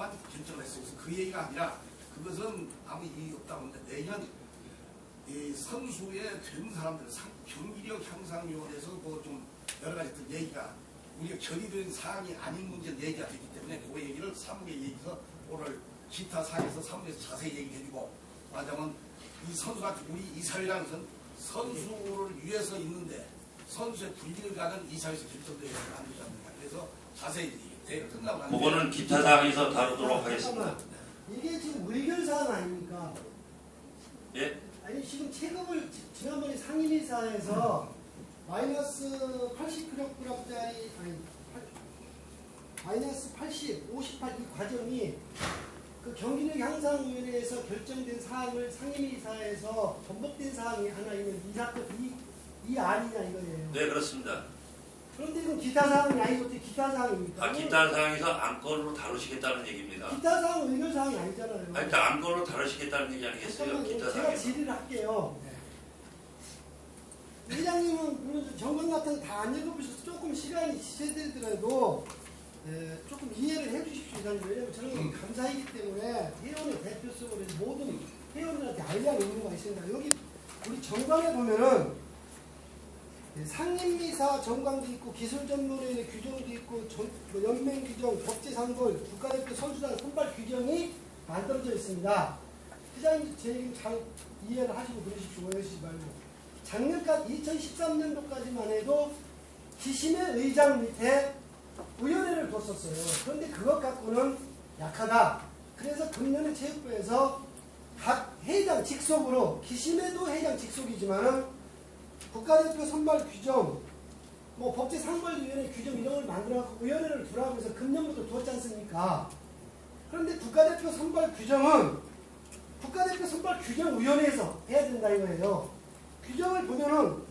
것만 결정을 했어요. 그래서 그 얘기가 아니라 그것은 아무 이익이 없다고 하는데 내년 이 선수에 된 사람들 상- 경기력 향상위원회에서 뭐좀 여러 가지 또 얘기가 우리가 결의된 사항이 아닌 문제 얘기가 되기 때문에 그 얘기를 사무에 얘기해서 오늘 기타 사항에서 사무에서 자세히 얘기해주고 말하자면 이 선수가 우리 이사회라는 것은 선수를 위해서 있는데 선수의 불리를 가는 이사회에서 결정되어야 안 되지 않느냐 그래서 자세히 대회 끝나고 난 뒤에 그거는 기타 사항에서 다루도록 하겠습니다. 이게 지금 의결사항 아닙니까? 예? 아니 지금 체급을 지- 지난번에 상임위사에서 마이너스 80kg짜리 아니 팔- 마이너스 80, 58 이 과정이 그 경기력 향상위원회에서 결정된 사항을 상임위사에서 번복된 사항이 하나 있는 이 사건 이, 이 이거예요. 네 그렇습니다. 그런데 이건 기타 사항이 아니고 어떻게 기타 사항입니까? 아, 기타 사항에서 안건으로 다루시겠다는 얘기입니다. 기타 사항은 의결 사항이 아니잖아요. 아니, 일단 안건으로 다루시겠다는 얘기 아니겠어요? 잠깐만요. 기타 제가 사항에서. 질의를 할게요. 회장님은 물론 정관 같은 거 다 안 읽어보셔서 조금 시간이 지체되더라도 에, 조금 이해를 해주십시오. 왜냐면 저는 감사이기 때문에 회원의 대표성으로 모든 회원들한테 알려야 의무가 있습니다. 여기 우리 정관에 보면은 예, 상임미사 정관도 있고 기술 전문회의 규정도 있고 전- 뭐 연맹 규정, 법제 상벌, 국가대표 선수단 선발 규정이 만들어져 있습니다. 회장님 제 얘기 잘 이해를 하시고 그러십시오. 오해하시지 말고. 작년까지 2013년도까지만 해도 기심의 의장 밑에 의원회를 뒀었어요. 그런데 그것 갖고는 약하다. 그래서 금년에 체육부에서 각 회장 직속으로 기심에도 회장 직속이지만은 국가대표 선발 규정, 뭐 법제 상벌위원회 규정 이런 걸 만들어갖고 의원회를 두라고 해서 금년부터 두었지 않습니까? 그런데 국가대표 선발 규정은 국가대표 선발 규정위원회에서 해야 된다 이거예요. 규정을 보면은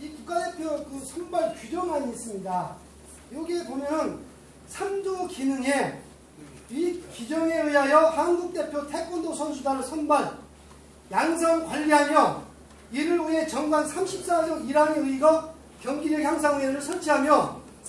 이 국가대표 그 선발 규정안이 있습니다. 여기에 보면은 3조 기능에 이 규정에 의하여 한국대표 태권도 선수단을 선발, 양성 관리하며 이를 위해 정관 34조 1항에 의거 경기력 향상위원회를 설치하며